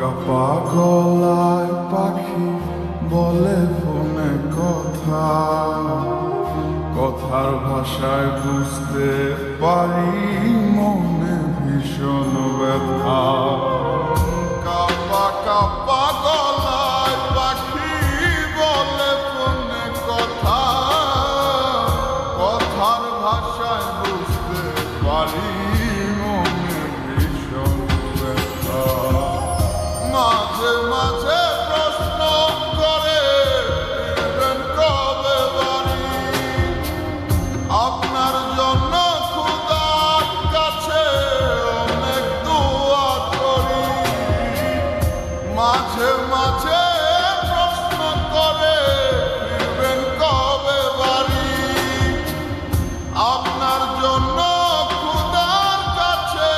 কাপা কাপা পাখি বলে ফোনে কথা। কথার ভাষায় বুঝতে পারি, মনে ভীষণ ব্যথা। কাপা কাপা গলায় পাখি বলে ফোনে কথা। কথার ভাষায় বুঝতে পারি মাঝে মাঝে প্রশ্ন করে, ফিরবেন কবে বাড়ি? আপনার জন্য খুদার কাছে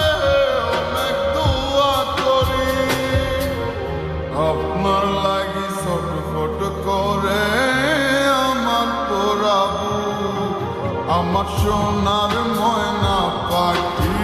অনেক দোয়া করি। আপনার লাগি ছটফট করে আমার পোড়াবু আমার সোনার ময়না পাখি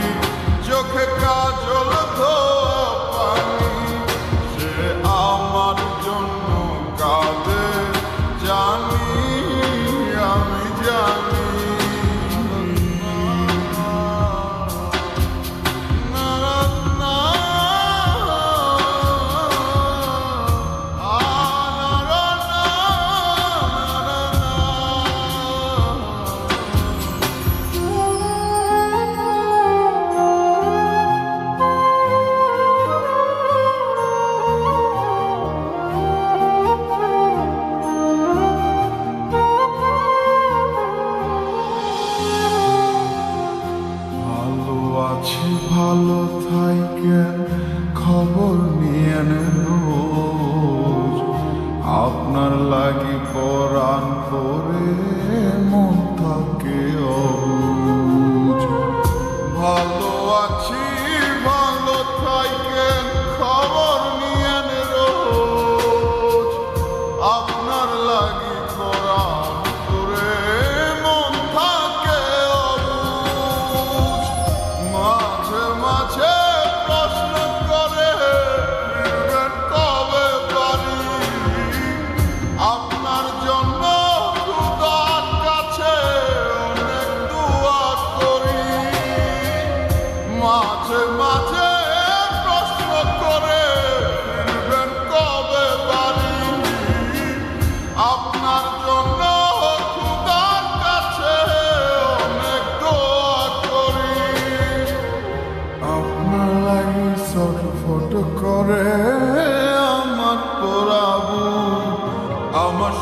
olmayanı মাঝে মাঝে প্রশ্ন করে ফিরবেন কবে বাড়ি? আপনার জন্য খুদার কাছে অনেক দোয়া করি। আপনার লাগি ছোট ফটো করে আমার পোড়াবু আমার